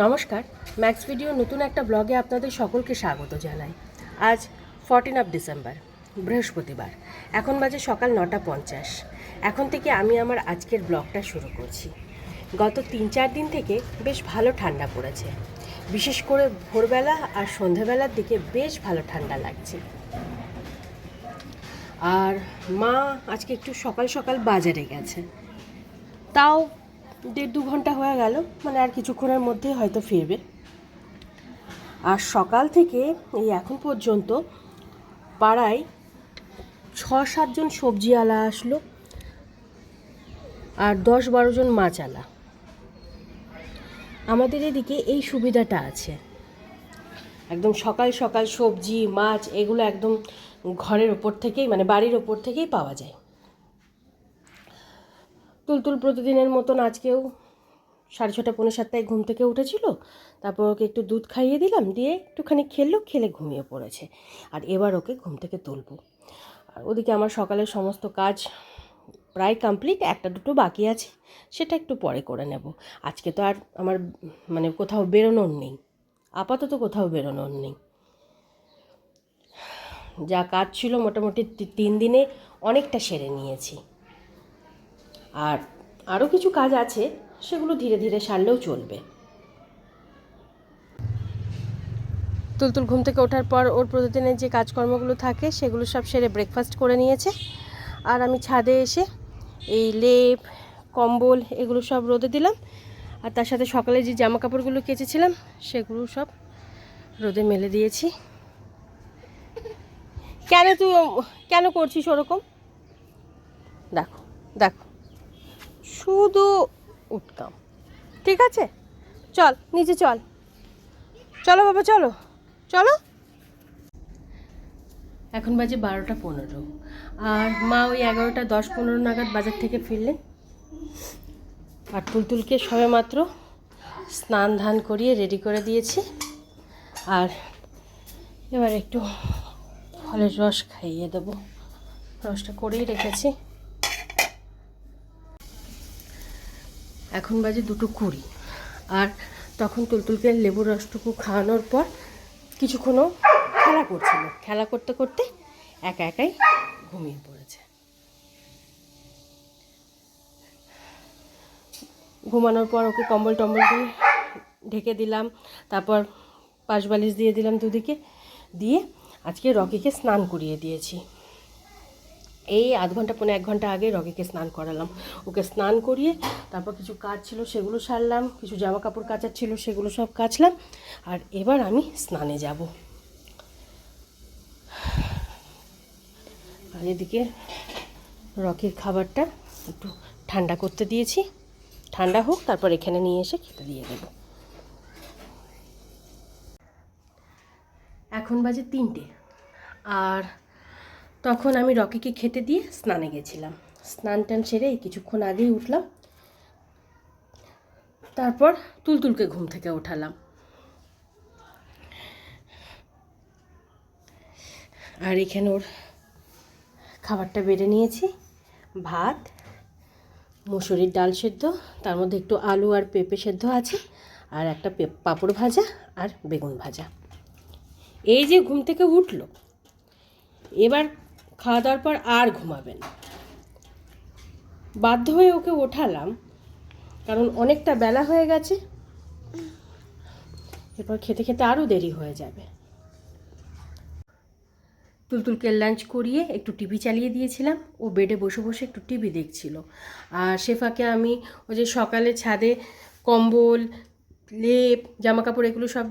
নমস্কার max video নতুন একটা ব্লগে আপনাদের সকলকে স্বাগত জানাই। আজ ফর্টিন অফ ডিসেম্বর বৃহস্পতিবার। এখন বাজে সকাল নটা পঞ্চাশ। এখন থেকে আমি আমার আজকের ব্লগটা শুরু করছি। গত তিন চার দিন থেকে বেশ ভালো ঠান্ডা পড়েছে। বিশেষ করে ভোরবেলা আর সন্ধেবেলার দিকে বেশ ভালো ঠান্ডা লাগছে। আর মা আজকে একটু সকাল সকাল বাজারে গেছে। তাও দেড় দু ঘণ্টা হয়ে গেল মানে আর কিছুক্ষণের মধ্যেই হয়তো ফিরবে। আর সকাল থেকে এই এখন পর্যন্ত পাড়ায় ছ সাতজন সবজিওয়ালা আসলো আর দশ বারো জন মাছালা আমাদের এদিকে এই সুবিধাটা আছে। একদম সকাল সকাল সবজি, মাছ, এগুলো একদম ঘরের ওপর থেকেই মানে বাড়ির ওপর থেকেই পাওয়া যায়। তুলতুল প্রতিদিনের মতন আজকেও সাড়ে ছটা, পৌনে সাতটায় ঘুম থেকে উঠেছিল। তারপর ওকে একটু দুধ খাইয়ে দিলাম, দিয়ে একটুখানি খেললো খেলে ঘুমিয়ে পড়েছে। আর এবার ওকে ঘুম থেকে তুলবো। আর ওদিকে আমার সকালের সমস্ত কাজ প্রায় কমপ্লিট, একটা দুটো বাকি আছে, সেটা একটু পরে করে নেব। আজকে তো আর আমার মানে কোথাও বেরোনোর নেই। আপাতত কোথাও বেরোনোর নেই। যা কাজ ছিল মোটামুটি তিন দিনে অনেকটা সেরে নিয়েছি। আর আরও কিছু কাজ আছে, সেগুলো ধীরে ধীরে সারলেও চলবে। তুলতুল ঘুম থেকে ওঠার পর ওর প্রতিদিনের যে কাজকর্মগুলো থাকে, সেগুলো সব সেরে ব্রেকফাস্ট করে নিয়েছে। আর আমি ছাদে এসে এই লেপ, কম্বল এগুলো সব রোদে দিলাম। আর তার সাথে সকালে যে জামা কাপড়গুলো কেচেছিলাম, সেগুলো সব রোদে মেলে দিয়েছি। কেন তুই, কেন করছিস ওরকম? দেখো দেখো। শুধু উঠকাম ঠিক আছে? চল, নিচে চল। চলো বাবা, চলো। চলো। এখন বাজে বারোটা পনেরো। আর মা ওই এগারোটা দশ পনেরো নাগাদ বাজার থেকে ফিরলেন। আর তুলতুলকে সবে মাত্র স্নান ধান করিয়ে রেডি করে দিয়েছি। আর এবার একটু ফলের রস খাইয়ে দেবো। রসটা করেই রেখেছি। এখন বাজে দুটো কুড়ি। আর তখন তুলতুলকে লেবুর রসটুকু খাওয়ানোর পর কিছুক্ষণও খেলা করছিল। খেলা করতে করতে একা একাই ঘুমিয়ে পড়েছে। ঘুমানোর পর ওকে কম্বল টম্বল দিয়ে ঢেকে দিলাম, তারপর পাশ বালিশ দিয়ে দিলাম দুদিকে, দিয়ে আজকে রকিকে স্নান করিয়ে দিয়েছি। এই আধ ঘণ্টা পনেরো এক ঘণ্টা আগে রকিকে স্নান করালাম। ওকে স্নান করিয়ে তারপর কিছু কাজ ছিল সেগুলো সারলাম, কিছু জামা কাপড় কাচার ছিল সেগুলো সব কাচলাম, আর এবার আমি স্নানে যাব। আর এদিকে রকির খাবারটা একটু ঠান্ডা করতে দিয়েছি। ঠান্ডা হোক, তারপর এখানে নিয়ে এসে খেতে দিয়ে দেবো। এখন বাজে তিনটে। আর তখন আমি রকিকে খেতে দিয়ে স্নানে গেছিলাম। স্নান টান সেরে কিছুক্ষণ আগেই উঠলাম। তারপর তুলতুলকে ঘুম থেকে ওঠালাম। আর এখানে ওর খাবারটা বেড়ে নিয়েছি। ভাত, মুসুরির ডাল সেদ্ধ, তার মধ্যে একটু আলু আর পেঁপে সেদ্ধ আছে, আর একটা পাঁপড় ভাজা আর বেগুন ভাজা। এই যে ঘুম থেকে উঠল। এবার খাওয়া দাওয়ার পর আর ঘুমাবে না বাধ্য হয়ে ওকে ওঠালাম, কারণ অনেকটা বেলা হয়ে গেছে। এরপর খেতে খেতে আরও দেরি হয়ে যাবে। তুলতুলকে লাঞ্চ করিয়ে একটু টিভি চালিয়ে দিয়েছিলাম। ও বেডে বসে বসে একটু টিভি দেখছিল। আর শেফাকে আমি ওই যে সকালে ছাদে কম্বল, লেপ জামা কাপড় এগুলো সব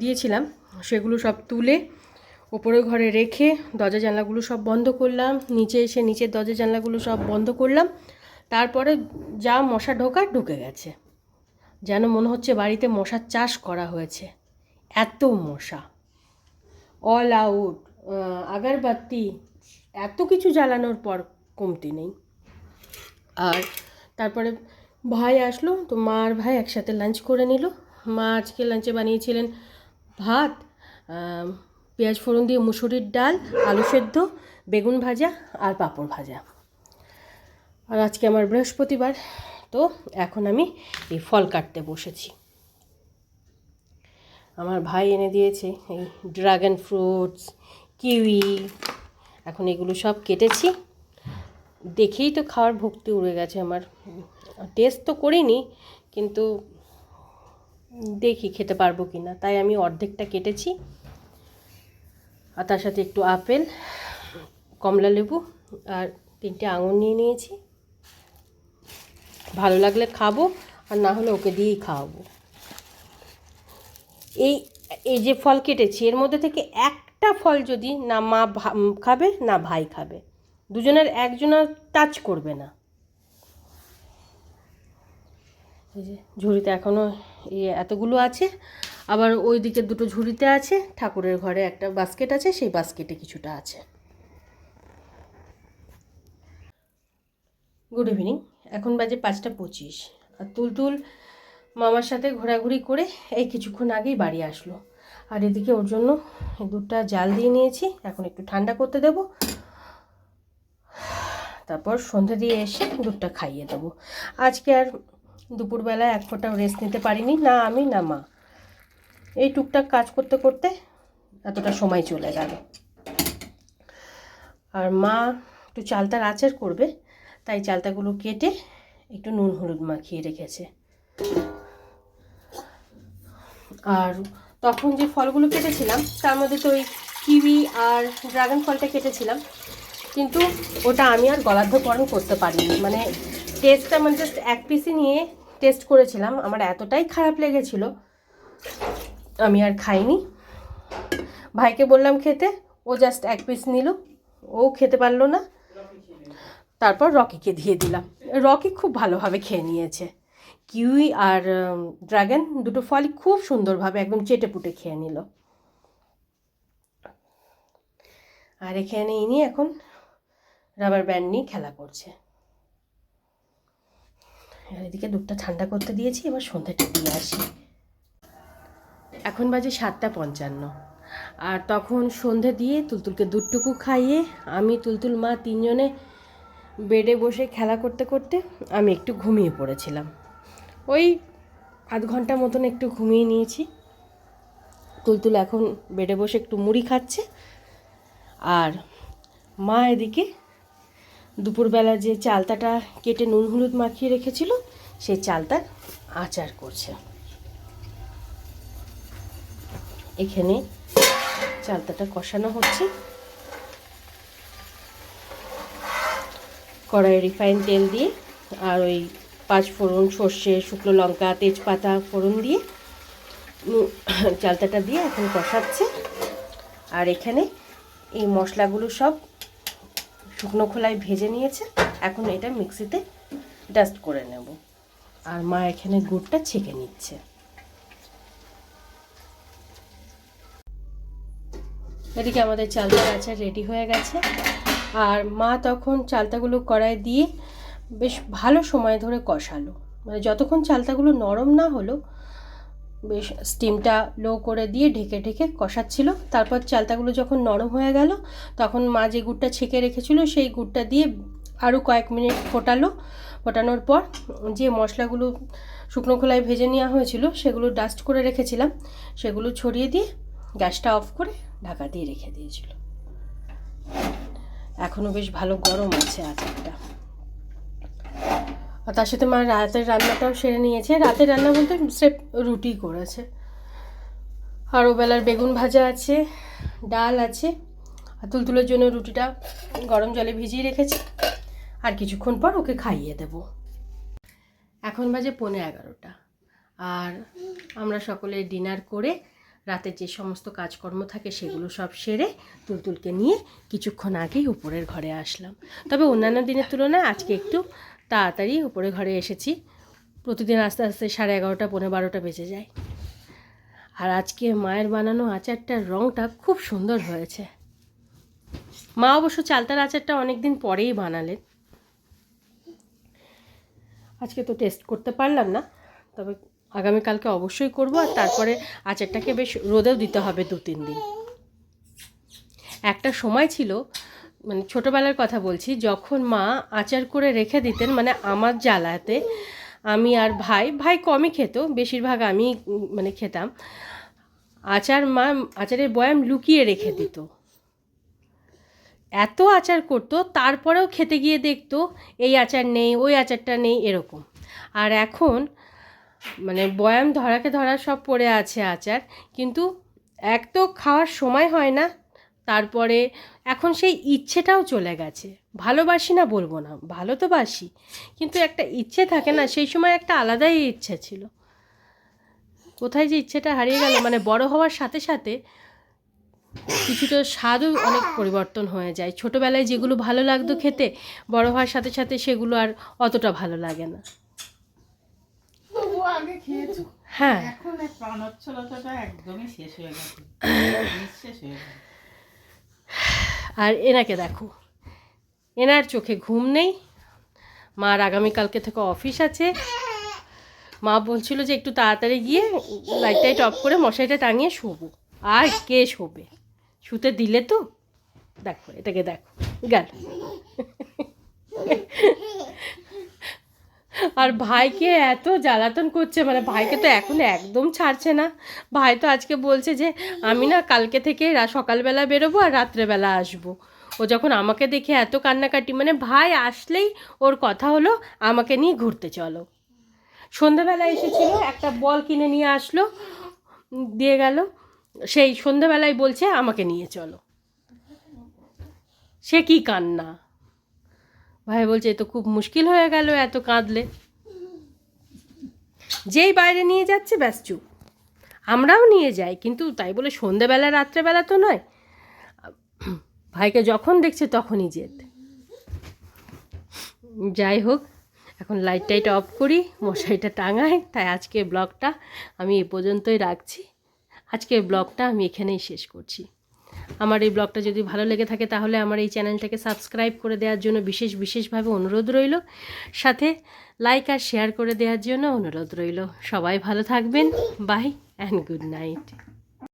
দিয়েছিলাম। সেগুলো সব তুলে ওপরে ঘরে রেখে দরজা জানলাগুলো সব বন্ধ করলাম। নিচে এসে নিচের দরজা জানলাগুলো সব বন্ধ করলাম। তারপরে যা মশা ঢোকা ঢুকে গেছে। যেন মনে হচ্ছে বাড়িতে মশার চাষ করা হয়েছে। এত মশা। অল আউট আগারবাতি। এত কিছু জ্বালানোর পর কমতি নেই। আর তারপরে ভাই আসলো তো মা আর ভাই একসাথে লাঞ্চ করে নিল। মা আজকে লাঞ্চে বানিয়েছিলেন ভাত। পেঁয়াজ ফোড়ন দিয়ে মুসুরির ডাল, আলু সেদ্ধ, বেগুন ভাজা আর পাঁপড় ভাজা। আর আজকে আমার বৃহস্পতিবার, তো এখন আমি এই ফল কাটতে বসেছি। আমার ভাই এনে দিয়েছে এই ড্রাগন ফ্রুটস, কিউই, এখন এগুলো সব কেটেছি। দেখেই তো খাওয়ার ভক্তি উড়ে গেছে আমার। টেস্ট তো করিনি, কিন্তু দেখি খেতে পারব কি না তাই আমি অর্ধেকটা কেটেছি। আর তার সাথে একটু আপেল, কমলা লেবু আর তিনটে আঙুর নিয়ে নিয়েছি। ভালো লাগলে খাব আর না হলে ওকে দিয়েই খাওয়াবো। এই এই যে ফল কেটেছি, এর মধ্যে থেকে একটা ফল যদি না মা খাবে না ভাই খাবে, দুজনের একজনের টাচ করবে না। এই যে ঝুড়িতে এখনও এতগুলো আছে। আবার ওই দিকে দুটো ঝুড়িতে আছে, ঠাকুরের ঘরে একটা বাস্কেট আছে, সেই বাস্কেটে কিছুটা আছে। গুড ইভিনিং এখন বাজে পাঁচটা পঁচিশ। আর তুলতুল মামার সাথে ঘোরাঘুরি করে এই কিছুক্ষণ আগেই বাড়ি আসলো। আর এদিকে ওর জন্য দুধটা জাল দিয়ে নিয়েছি, এখন একটু ঠান্ডা করতে দেবো। তারপর সন্ধে দিয়ে এসে দুধটা খাইয়ে দেবো। আজকে আর দুপুরবেলা এক ফোঁটাও রেস্ট নিতে পারিনি। না আমি, না মা। এই টুকটাক কাজ করতে করতে এতটা সময় চলে গেল। আর মা একটু চালতার আচার করবে, তাই চালতাগুলো কেটে একটু নুন হলুদ মাখিয়ে রেখেছে। আর তখন যে ফলগুলো কেটেছিলাম, তার মধ্যে তো ওই কিউই আর ড্রাগন ফলটা কেটেছিলাম। কিন্তু ওটা আমি আর গলাধ্যকরণ করতে পারিনি। মানে টেস্টটা মানে জাস্ট এক পিসই নিয়ে টেস্ট করেছিলাম। আমার এতটাই খারাপ লেগেছিল, আমি আর খাইনি। ভাইকে বললাম খেতে, ও জাস্ট এক পিস নিল, ও খেতে পারল না। তারপর রকিকে দিয়ে দিলাম। রকি খুব ভালোভাবে খেয়ে নিয়েছে। কিউই আর ড্রাগন দুটো ফলই খুব সুন্দরভাবে একদম চেটে পুটে খেয়ে নিল। আর এখানে ইনি এখন রাবার ব্যান্ড নিয়ে খেলা করছে। আর এদিকে দুধটা ঠান্ডা করতে দিয়েছি, এবার সন্ধ্যাটা দিয়ে আসি। এখন বাজে সাতটা পঞ্চান্ন। আর তখন সন্ধে দিয়ে তুলতুলকে দুধটুকু খাইয়ে আমি, তুলতুল, মা তিনজনে বেডে বসে খেলা করতে করতে আমি একটু ঘুমিয়ে পড়েছিলাম। ওই আধ ঘণ্টা মতন একটু ঘুমিয়ে নিয়েছি। তুলতুল এখন বেডে বসে একটু মুড়ি খাচ্ছে। আর মা এদিকে দুপুরবেলা যে চালতাটা কেটে নুন হলুদ মাখিয়ে রেখেছিল সেই চালতার আচার করছে। এখানে চালতাটা কষানো হচ্ছে। কড়াই রিফাইন তেল দিয়ে আর ওই পাঁচ ফোড়ন সর্ষে, শুকনো লঙ্কা, তেজপাতা ফোড়ন দিয়ে চালতাটা দিয়ে এখন কষাচ্ছে। আর এখানে এই মশলাগুলো সব শুকনো খোলায় ভেজে নিয়েছে। এখন এটা মিক্সিতে ডাস্ট করে নেব। আর মা এখানে গুড়টা ছেঁকে নিচ্ছে। এদিকে আমাদের চালতার আচার রেডি হয়ে গেছে। আর মা তখন চালতাগুলো কড়ায় দিয়ে বেশ ভালো সময় ধরে কষালো। মানে যতক্ষণ চালতাগুলো নরম না হলো বেশ স্টিমটা লো করে দিয়ে ঢেকে ঢেকে কষাচ্ছিল। তারপর চালতাগুলো যখন নরম হয়ে গেল, তখন মা যে গুড়টা ছেঁকে রেখেছিল, সেই গুড়টা দিয়ে আরও কয়েক মিনিট ফোটালো। ফোটানোর পর যে মশলাগুলো শুকনো খোলায় ভেজে নেওয়া হয়েছিল, সেগুলো ডাস্ট করে রেখেছিলাম। সেগুলো ছড়িয়ে দিয়ে গ্যাসটা অফ করে ঢাকা দিয়ে রেখে দিয়েছিল। এখনও বেশ ভালো গরম আছে আচারটা। আর তার সাথে মা রাতের রান্নাটাও সেরে নিয়েছে। রাতের রান্না বলতে স্রেফ রুটি করেছে। আর বেলার বেগুন ভাজা আছে, ডাল আছে, আর তুলতুলের জন্য রুটিটা গরম জলে ভিজিয়ে রেখেছি। আর কিছুক্ষণ পর ওকে খাইয়ে দেব। এখন বাজে পৌনে এগারোটা। আর আমরা সকলে ডিনার করে রাতে যে সমস্ত কাজকর্ম থাকে সেগুলো সব সেরে তুলতুলকে নিয়ে কিছুক্ষণ আগেই উপরের ঘরে আসলাম। তবে অন্যান্য দিনের তুলনায় আজকে একটু তাড়াতাড়ি উপরে ঘরে এসেছি। প্রতিদিন আস্তে আস্তে সাড়ে এগারোটা পনেরো বারোটা বেজে যায়। আর আজকে মায়ের বানানো আচারটার রঙটা খুব সুন্দর হয়েছে। মা অবশ্য চালতার আচারটা অনেক দিন পরেই বানালেন। আজকে তো টেস্ট করতে পারলাম না, তবে আগামীকালকে অবশ্যই করব আর তারপরে আচারটাকে বেশ রোদেও দিতে হবে দু তিন দিন। একটা সময় ছিল মানে ছোটোবেলার কথা বলছি, যখন মা আচার করে রেখে দিতেন মানে আমার জ্বালাতে, আমি আর ভাই ভাই কমই খেত, বেশিরভাগ আমি মানে খেতাম। আচার মা, আচারের বয়াম লুকিয়ে রেখে দিত। এত আচার করতো, তারপরেও খেতে গিয়ে দেখতো, এই আচার নেই, ওই আচারটা নেই, এরকম। আর এখন মানে বয়াম ধরাকে ধরা সব পড়ে আছে আচার, কিন্তু এক তো খাওয়ার সময় হয় না তারপরে এখন সেই ইচ্ছেটাও চলে গেছে। ভালোবাসি না বলব না ভালো তো বাসি কিন্তু একটা ইচ্ছে থাকে না সেই সময় একটা আলাদাই ইচ্ছা ছিল। কোথায় যে ইচ্ছেটা হারিয়ে গেল মানে বড় হওয়ার সাথে সাথে কিছুটা স্বাদও অনেক পরিবর্তন হয়ে যায়। ছোটোবেলায় যেগুলো ভালো লাগতো খেতে বড় হওয়ার সাথে সাথে সেগুলো আর অতটা ভালো লাগে না। হ্যাঁ। এখন একদমই শেষ হয়ে গেছে। নিঃশেষ হয়ে গেছে। আর এনাকে দেখো। এনার চোখে ঘুম নেই। মার আগামীকালকে থেকে অফিস আছে। মা বলছিল যে একটু তাড়াতাড়ি গিয়ে লাইট টাইট অফ করে মশাইটা টাঙিয়ে শোবো। আর কে শোবে? শুতে দিলে তো? দেখো, এটাকে দেখো। গেল। আর ভাইকে এত জ্বালাতন করছে মানে ভাইকে তো এখন একদম ছাড়ছে না। ভাই তো আজকে বলছে যে, আমি না কালকে থেকে সকালবেলা বেরোবো আর রাত্রেবেলা আসব। ও যখন আমাকে দেখে এত কান্নাকাটি মানে ভাই আসলেই ওর কথা হলো, আমাকে নিয়ে ঘুরতে চলো। সন্ধেবেলা এসেছিল, একটা বল কিনে নিয়ে আসলো, দিয়ে গেল। সেই সন্ধেবেলায় বলছে, আমাকে নিয়ে চলো। সে কি কান্না? ভাই বলছে, এ তো খুব মুশকিল হয়ে গেল এত কাঁদলে। যেই বাইরে নিয়ে যাচ্ছে, ব্যাস চুপ। আমরাও নিয়ে যাই, কিন্তু তাই বলে সন্ধেবেলা, রাত্রেবেলা তো নয়। ভাইকে যখন দেখছে তখনই যেত যাই হোক, এখন লাইট টাইট অফ করি, মশারিটা টাঙাই, তাই আজকে ব্লগটা আমি এ পর্যন্তই রাখছি। আজকের ব্লগটা আমি এখানেই শেষ করছি। আমার এই ব্লগটা যদি ভালো লেগে থাকে তাহলে আমার এই চ্যানেলটাকে সাবস্ক্রাইব করে দেওয়ার জন্য বিশেষ, বিশেষভাবে অনুরোধ রইল। সাথে লাইক আর শেয়ার করে দেওয়ার জন্য অনুরোধ রইল। সবাই ভালো থাকবেন। By and good night